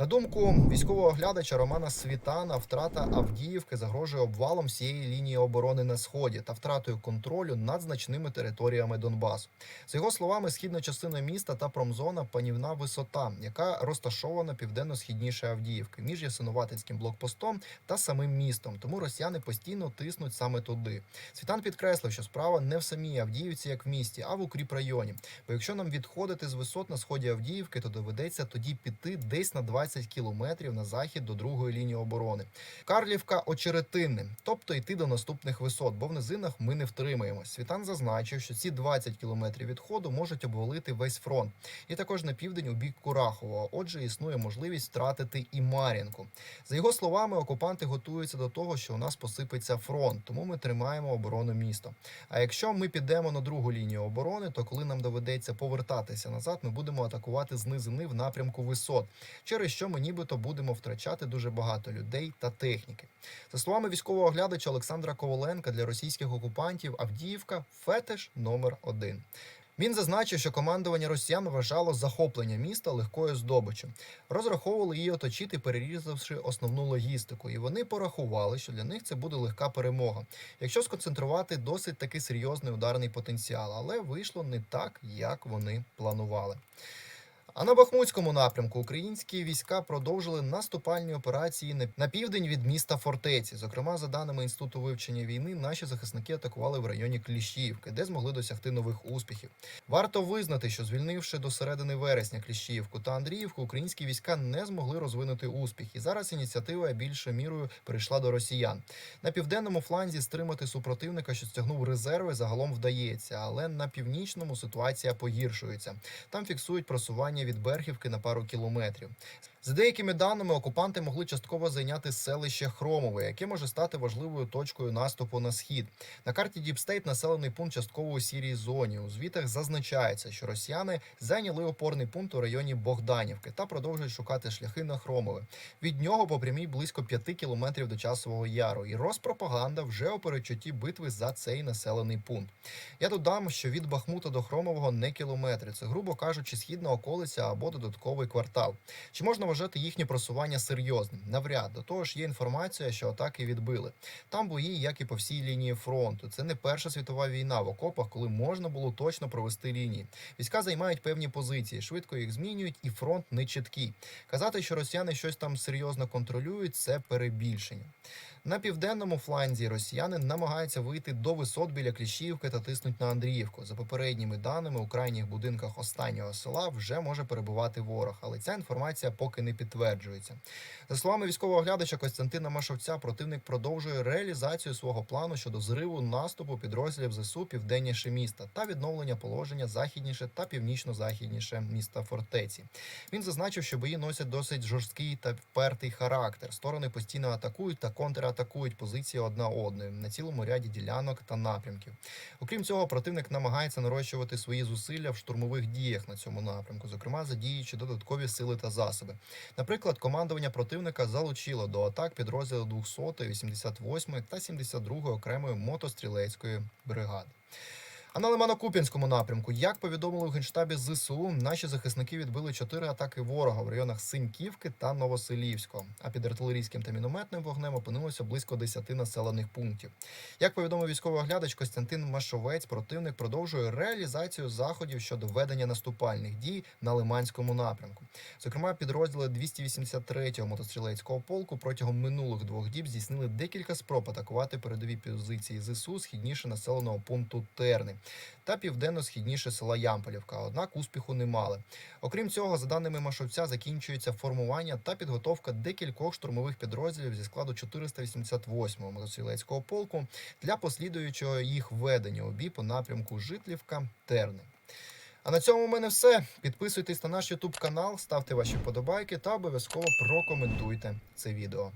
На думку військового оглядача Романа Світана, втрата Авдіївки загрожує обвалом всієї лінії оборони на сході та втратою контролю над значними територіями Донбасу. За його словами, східна частина міста та промзона панівна висота, яка розташована південно-східніше Авдіївки, між Ясинуватинським блокпостом та самим містом. Тому росіяни постійно тиснуть саме туди. Світан підкреслив, що справа не в самій Авдіївці, як в місті, а в укріпрайоні. Бо якщо нам відходити з висот на сході Авдіївки, то доведеться тоді піти десь на 20 кілометрів на захід до другої лінії оборони. Карлівка очеретинне, тобто йти до наступних висот, бо в низинах ми не втримаємось. Світан зазначив, що ці 20 кілометрів відходу можуть обвалити весь фронт, і також на південь у бік Курахового. Отже, існує можливість втратити і Мар'їнку. За його словами, окупанти готуються до того, що у нас посипеться фронт, тому ми тримаємо оборону міста. А якщо ми підемо на другу лінію оборони, то коли нам доведеться повертатися назад, ми будемо атакувати з низини в напрямку висот, через що ми нібито будемо втрачати дуже багато людей та техніки. За словами військового оглядача Олександра Коваленка, для російських окупантів Авдіївка фетиш номер один. Він зазначив, що командування росіян вважало захоплення міста легкою здобиччю. Розраховували її оточити, перерізавши основну логістику, і вони порахували, що для них це буде легка перемога, якщо сконцентрувати досить таки серйозний ударний потенціал, але вийшло не так, як вони планували. А на Бахмутському напрямку українські війська продовжили наступальні операції на- південь від міста Фортеці. Зокрема, за даними інституту вивчення війни, наші захисники атакували в районі Кліщіївки, де змогли досягти нових успіхів. Варто визнати, що звільнивши до середини вересня Кліщіївку та Андріївку, українські війська не змогли розвинути успіх. І зараз ініціатива більшою мірою перейшла до росіян. На південному фланзі стримати супротивника, що стягнув резерви, загалом вдається, але на північному ситуація погіршується. Там фіксують просування від Берхівки на пару кілометрів. За деякими даними, окупанти могли частково зайняти селище Хромове, яке може стати важливою точкою наступу на схід. На карті Діпстейт населений пункт частково у сірій зоні. У звітах зазначається, що росіяни зайняли опорний пункт у районі Богданівки та продовжують шукати шляхи на Хромове. Від нього по прямій близько 5 кілометрів до часового яру. І Роспропаганда вже у передчутті битви за цей населений пункт. Я додам, що від Бахмута до Хромового не кілометри. Це, грубо кажучи, східна околиця або додатковий квартал. Чи можна вважати їхнє просування серйозним? Навряд до того ж є інформація, що атаки відбили. Там бої, як і по всій лінії фронту. Це не Перша світова війна в окопах, коли можна було точно провести лінії. Війська займають певні позиції, швидко їх змінюють, і фронт не чіткий. Казати, що росіяни щось там серйозно контролюють, це перебільшення. На південному фланзі росіяни намагаються вийти до висот біля Кліщівки та тиснуть на Андріївку. За попередніми даними, у крайніх будинках останнього села вже може перебувати ворог, але ця інформація поки не підтверджується. За словами військового оглядача Костянтина Машовця, противник продовжує реалізацію свого плану щодо зриву наступу підрозділів ЗСУ південніше міста та відновлення положення західніше та північно-західніше міста фортеці. Він зазначив, що бої носять досить жорсткий та впертий характер. Сторони постійно атакують та контратакують позиції одна одної на цілому ряді ділянок та напрямків. Окрім цього, противник намагається нарощувати свої зусилля в штурмових діях на цьому напрямку, зокрема задіючи додаткові сили та засоби. Наприклад, командування противника залучило до атак підрозділи 200, 88 та 72 окремої мотострілецької бригади. А на Лимано-Куп'янському напрямку, як повідомили в генштабі ЗСУ, наші захисники відбили чотири атаки ворога в районах Синьківки та Новоселівського. А під артилерійським та мінометним вогнем опинилося близько 10 населених пунктів. Як повідомив військовий оглядач Костянтин Машовець, противник продовжує реалізацію заходів щодо ведення наступальних дій на Лиманському напрямку. Зокрема, підрозділи 283-го мотострілецького полку протягом минулих двох діб здійснили декілька спроб атакувати передові позиції ЗСУ східніше населеного пункту Терни та південно-східніше села Ямполівка. Однак успіху не мали. Окрім цього, за даними Машовця, закінчується формування та підготовка декількох штурмових підрозділів зі складу 488-го мотострілецького полку для послідуючого їх ведення у бій по напрямку Житлівка Терни. А на цьому у мене все. Підписуйтесь на наш YouTube канал, ставте ваші вподобайки та обов'язково прокоментуйте це відео.